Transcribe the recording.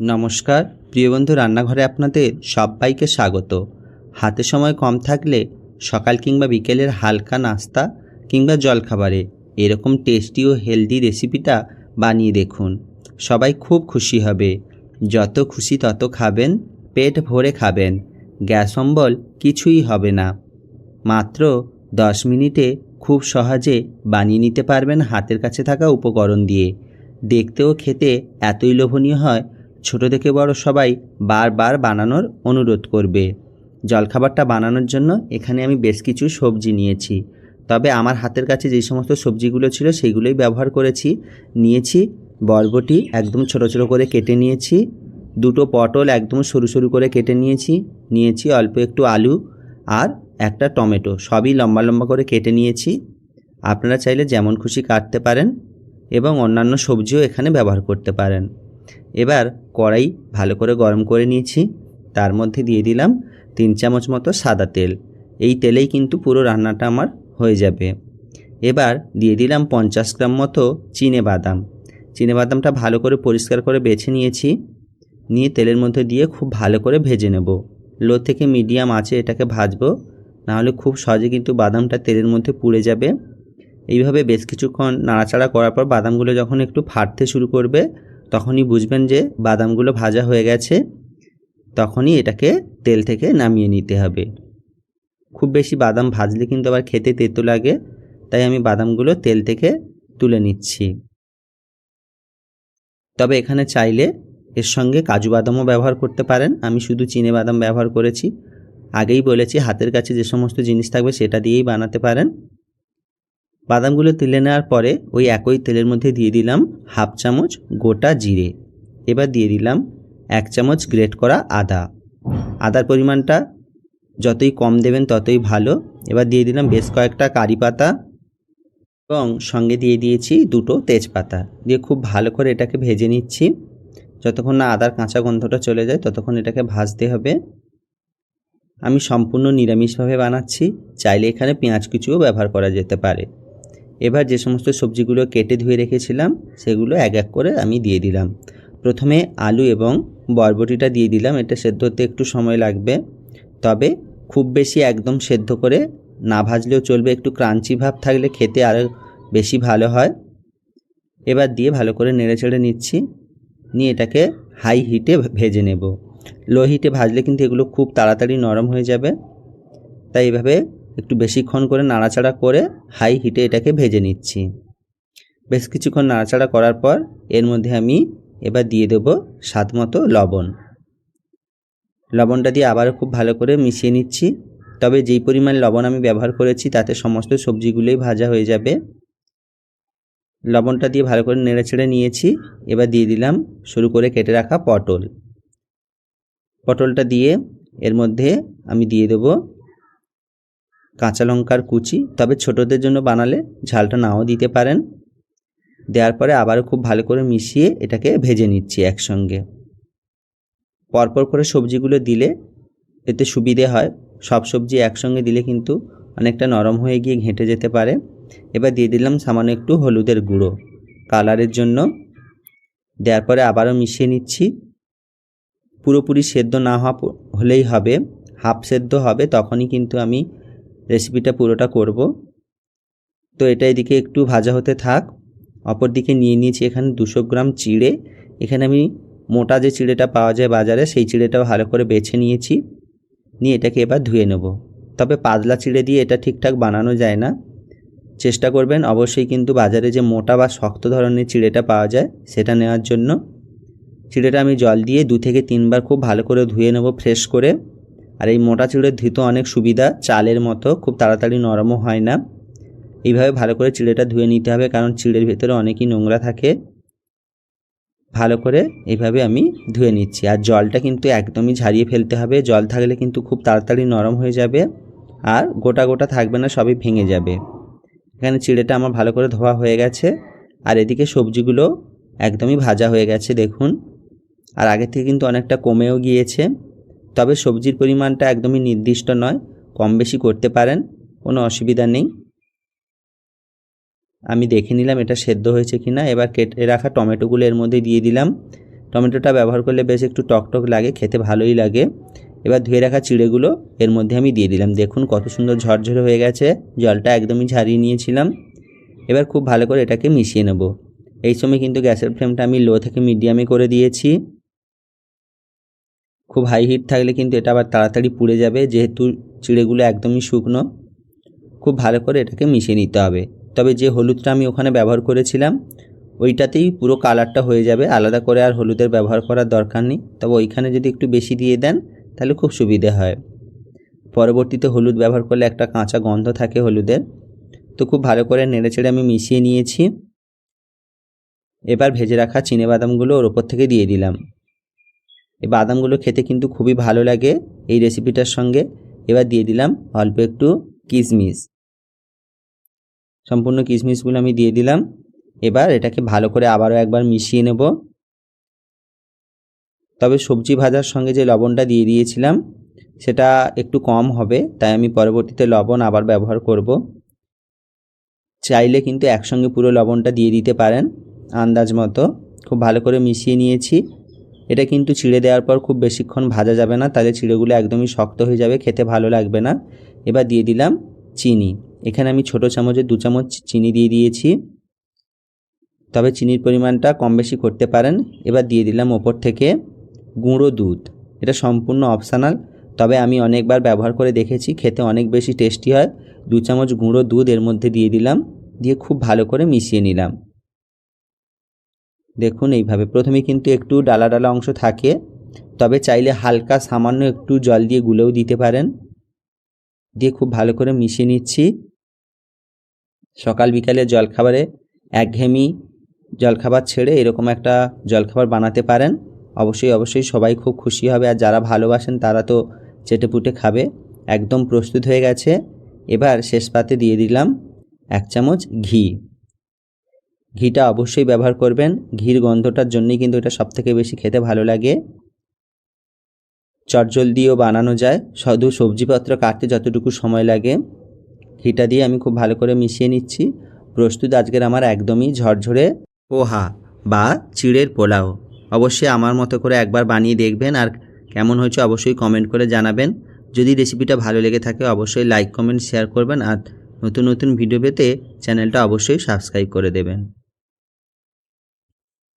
নমস্কার, প্রিয় বন্ধু রান্নাঘরে আপনাদের সবাইকে স্বাগত। হাতে সময় কম থাকলে সকাল কিংবা বিকেলের হালকা নাস্তা কিংবা জলখাবারে এরকম টেস্টি ও হেলদি রেসিপিটা বানিয়ে দেখুন। সবাই খুব খুশি হবে। যত খুশি তত খাবেন, পেট ভরে খাবেন, গ্যাস অম্বল কিছুই হবে না। মাত্র দশ মিনিটে খুব সহজে বানিয়ে নিতে পারবেন হাতের কাছে থাকা উপকরণ দিয়ে। দেখতেও খেতে এতই লোভনীয় হয় ছোট থেকে বড় সবাই বারবার বানানোর অনুরোধ করবে। জলখাবারটা বানানোর জন্য এখানে আমি বেশ কিছু সবজি নিয়েছি। তবে আমার হাতের কাছে যে সমস্ত সবজিগুলো ছিল সেইগুলোই ব্যবহার করেছি। নিয়েছি বরবটি একদম ছোট ছোট করে কেটে নিয়েছি। দুটো পটল একদম সরু সরু করে কেটে নিয়েছি। নিয়েছি অল্প একটু আলু আর একটা টমেটো। সবই লম্বা লম্বা করে কেটে নিয়েছি। আপনারা চাইলে যেমন খুশি কাটতে পারেন এবং অন্যান্য সবজিও এখানে ব্যবহার করতে পারেন। এবার কড়াই ভালো করে গরম করে নিয়েছি। তার মধ্যে দিয়ে দিলাম তিন চামচ মতো সাদা তেল। এই তেলেই কিন্তু পুরো রান্নাটা আমার হয়ে যাবে। এবার দিয়ে দিলাম পঞ্চাশ গ্রাম মতো চিনে বাদাম। চিনে বাদামটা ভালো করে পরিষ্কার করে বেছে নিয়েছি। নিয়ে তেলের মধ্যে দিয়ে খুব ভালো করে ভেজে নেব। লো থেকে মিডিয়াম আছে এটাকে ভাজবো। নাহলে খুব সহজে কিন্তু বাদামটা তেলের মধ্যে পুড়ে যাবে। এইভাবে বেশ কিছুক্ষণ নাড়াচাড়া করার পর বাদামগুলো যখন একটু ফাটতে শুরু করবে তখনই বুঝবেন যে বাদামগুলো ভাজা হয়ে গেছে, তখনই এটাকে তেল থেকে নামিয়ে নিতে হবে। খুব বেশি বাদাম ভাজলে কিন্তু আবার খেতে তেতো লাগে, তাই আমি বাদামগুলো তেল থেকে তুলে নিচ্ছি। তবে এখানে চাইলে এর সঙ্গে কাজু বাদামও ব্যবহার করতে পারেন, আমি শুধু চিনে বাদাম ব্যবহার করেছি। আগেই বলেছি, হাতের কাছে যে সমস্ত জিনিস থাকবে সেটা দিয়েই বানাতে পারেন। বাদামগুলো তুলে নেওয়ার পরে ওই একই তেলের মধ্যে দিয়ে দিলাম। হাফ চামচ গোটা জিরে। এবার দিয়ে দিলাম এক চামচ গ্রেট করা আদা। আদার পরিমাণটা যতই কম দেবেন ততই ভালো। এবার দিয়ে দিলাম বেশ কয়েকটা কারি পাতা এবং সঙ্গে দিয়ে দিয়েছি দুটো তেজপাতা। দিয়ে খুব ভালো করে এটাকে ভেজে নিচ্ছি। যতক্ষণ না আদার কাঁচা গন্ধটা চলে যায় ততক্ষণ এটাকে ভাজতে হবে। আমি সম্পূর্ণ নিরামিষভাবে বানাচ্ছি। চাইলে এখানে পেঁয়াজ কুচিও ব্যবহার করা যেতে পারে। এবার যে সমস্ত সবজিগুলো কেটে ধুয়ে রেখেছিলাম, সেগুলো এক এক করে আমি দিয়ে দিলাম। প্রথমে আলু এবং বরবটিটা দিয়ে দিলাম, এটা সেদ্ধ হতে একটু সময় লাগবে। তবে খুব বেশি একদম সেদ্ধ করে না ভাজলেও চলবে, একটু ক্রাঞ্চি ভাব থাকলে খেতে আরও বেশি ভালো হয়। এবার দিয়ে ভালো করে নেড়ে চেড়ে নিচ্ছি, নিয়ে এটাকে হাই হিটে ভেজে নেব। লো হিটে ভাজলে কিন্তু এগুলো খুব তাড়াতাড়ি নরম হয়ে যাবে। তাই এভাবে একটু বেশিক্ষণ করে নাড়াচাড়া করে হাই হিটে এটাকে ভেজে নিচ্ছি। বেশ কিছুক্ষণ নাড়াচাড়া করার পর এর মধ্যে আমি এবার দিয়ে দেবো স্বাদ মতো লবণ। লবণটা দিয়ে আবারও খুব ভালো করে মিশিয়ে নিচ্ছি। তবে যেই পরিমাণ লবণ আমি ব্যবহার করেছি তাতে সমস্ত সবজিগুলোই ভাজা হয়ে যাবে। লবণটা দিয়ে ভালো করে নেড়ে ছেড়ে নিয়েছি। এবার দিয়ে দিলাম শুরু করে কেটে রাখা পটল। পটলটা দিয়ে এর মধ্যে আমি দিয়ে দেবো কাঁচা লঙ্কার কুচি, তবে ছোটদের জন্য বানালে ঝালটা নাও দিতে পারেন। দেওয়ার পরে আবারও খুব ভালো করে মিশিয়ে এটাকে ভেজে নিচ্ছি একসঙ্গে। পরপর করে সবজিগুলো দিলে এতে সুবিধে হয়। সব সবজি একসঙ্গে দিলে কিন্তু অনেকটা নরম হয়ে গিয়ে ঘেঁটে যেতে পারে। এবার দিয়ে দিলাম সামান্য একটু হলুদের গুঁড়ো কালারের জন্য। দেওয়ার পরে আবারও মিশিয়ে নিচ্ছি। পুরোপুরি সেদ্ধ না হওয়া হলেই হবে। হাফ সেদ্ধ হবে, তখনই কিন্তু আমি রেসিপিটা পুরোটা করব। তো এটা এদিকে একটু ভাজা হতে থাক। অপর দিকে নিয়ে নিয়েছি এখানে দুশো গ্রাম চিড়ে। এখানে আমি মোটা যে চিড়েটা পাওয়া যায় বাজারে, সেই চিড়েটা ভালো করে বেছে নিয়েছি। নিয়ে এটাকে এবার ধুয়ে নেব। তবে পাতলা চিড়ে দিয়ে এটা ঠিকঠাক বানানো যায় না। চেষ্টা করবেন অবশ্যই কিন্তু বাজারে যে মোটা বা শক্ত ধরনের চিড়েটা পাওয়া যায়, সেটা নেওয়ার জন্য। চিড়েটা আমি জল দিয়ে দু থেকে তিনবার খুব ভালো করে ধুয়ে নেব ফ্রেশ করে। আর এই মোটা চিড়ের ধুতো অনেক সুবিধা, চালের মতো, খুব তাড়াতাড়ি নরমও হয় না। এইভাবে ভালো করে চিড়েটা ধুয়ে নিতে হবে, কারণ চিড়ের ভেতরে অনেকই নোংরা থাকে। ভালো করে এইভাবে আমি ধুয়ে নিচ্ছি। আর জলটা কিন্তু একদমই ঝারিয়ে ফেলতে হবে। জল থাকলে কিন্তু খুব তাড়াতাড়ি নরম হয়ে যাবে আর গোটা গোটা থাকবে না, সবই ভেঙে যাবে। এখানে চিড়েটা আমার ভালো করে ধোয়া হয়ে গেছে। আর এদিকে সবজিগুলো একদমই ভাজা হয়ে গেছে, দেখুন। আর আগে থেকে কিন্তু অনেকটা কমেও গিয়েছে। তবে সবজির পরিমাণটা একদমই নির্দিষ্ট নয়, কম বেশি করতে পারেন, কোনো অসুবিধা নেই। আমি দেখে নিলাম এটা সেদ্ধ হয়েছে কি না এবার কেটে, রাখা টমেটোগুলো এর মধ্যে দিয়ে দিলাম। টমেটোটা ব্যবহার করলে বেশ একটু টকটক লাগে, খেতে ভালোই লাগে। এবার ধুয়ে রাখা চিড়েগুলো এর মধ্যে আমি দিয়ে দিলাম। দেখুন কত সুন্দর ঝরঝরে হয়ে গেছে, জলটা একদমই ঝারিয়ে নিয়েছিলাম। এবার খুব ভালো করে এটাকে মিশিয়ে নেব। এই সময় কিন্তু গ্যাসের ফ্লেমটা আমি লো থেকে মিডিয়ামে করে দিয়েছি। খুব হাই হিট থাকলে কিন্তু এটা আবার তাড়াতাড়ি পুড়ে যাবে। যেহেতু চিড়েগুলো একদমই শুকনো, খুব ভালো করে এটাকে মিশিয়ে নিতে হবে। তবে যে হলুদটা আমি ওখানে ব্যবহার করেছিলাম, ওইটাতেই পুরো কালারটা হয়ে যাবে। আলাদা করে আর হলুদের ব্যবহার করার দরকার নেই। তবে ওইখানে যদি একটু বেশি দিয়ে দেন, তাহলে খুব সুবিধে হয়। পরবর্তীতে হলুদ ব্যবহার করলে একটা কাঁচা গন্ধ থাকে হলুদের। তো খুব ভালো করে নেড়েচেড়ে আমি মিশিয়ে নিয়েছি। এবার ভেজে রাখা বাদামগুলো ওর ওপর থেকে দিয়ে দিলাম। এই বাদামগুলো খেতে কিন্তু খুবই ভালো লাগে এই রেসিপিটার সঙ্গে। এবার দিয়ে দিলাম অল্প একটু কিশমিশ সম্পূর্ণ কিশমিশগুলো আমি দিয়ে দিলাম। এবার এটাকে ভালো করে আবারও একবার মিশিয়ে নেব। তবে সবজি ভাজার সঙ্গে যে লবণটা দিয়ে দিয়েছিলাম, সেটা একটু কম হবে, তাই আমি পরবর্তীতে লবণ আবার ব্যবহার করব। চাইলে কিন্তু একসঙ্গে পুরো লবণটা দিয়ে দিতে পারেন, আন্দাজ মতো। খুব ভালো করে মিশিয়ে নিয়েছি। এটা কিন্তু ছিঁড়ে দেওয়ার পর খুব বেশিক্ষণ ভাজা যাবে না, তাহলে চিড়েগুলো একদমই শক্ত হয়ে যাবে, খেতে ভালো লাগবে না। এবার দিয়ে দিলাম চিনি। এখানে আমি ছোটো চামচে দু চামচ চিনি দিয়ে দিয়েছি। তবে চিনির পরিমাণটা কম বেশি করতে পারেন। এবার দিয়ে দিলাম ওপর থেকে গুঁড়ো দুধ। এটা সম্পূর্ণ অপশানাল, তবে আমি অনেকবার ব্যবহার করে দেখেছি, খেতে অনেক বেশি টেস্টি হয়। দু চামচ গুঁড়ো দুধ এর মধ্যে দিয়ে দিলাম, দিয়ে খুব ভালো করে মিশিয়ে নিলাম। দেখুন এইভাবে। প্রথমে কিন্তু একটু ডালা ডালা অংশ থাকে, তবে চাইলে হালকা সামান্য একটু জল দিয়ে গুলেও দিতে পারেন। দিয়ে খুব ভালো করে মিশিয়ে নিচ্ছি। সকাল বিকালে জলখাবারে একঘেয়েমি জলখাবার ছেড়ে এরকম একটা জলখাবার বানাতে পারেন। অবশ্যই অবশ্যই সবাই খুব খুশি হবে। আর যারা ভালোবাসেন তারা তো চেটেপুটে খাবে। একদম প্রস্তুত হয়ে গেছে। এবার শেষ পাতে দিয়ে দিলাম এক চামচ ঘি। ঘিটা অবশ্যই ব্যবহার করবেন। ঘির গন্ধটার জন্যই কিন্তু এটা সবথেকে বেশি খেতে ভালো লাগে। চটজলদিও বানানো যায়। শুধু সবজিপত্র কাটতে যতটুকু সময় লাগে। ঘিটা দিয়ে আমি খুব ভালো করে মিশিয়ে নিচ্ছি। প্রস্তুত আজকের আমার একদমই ঝরঝরে পোহা বা চিড়ের পোলাও। অবশ্যই আমার মতো করে একবার বানিয়ে দেখবেন আর কেমন হয়েছে অবশ্যই কমেন্ট করে জানাবেন। যদি রেসিপিটা ভালো লেগে থাকে অবশ্যই লাইক কমেন্ট শেয়ার করবেন আর নতুন নতুন ভিডিও পেতে চ্যানেলটা অবশ্যই সাবস্ক্রাইব করে দেবেন।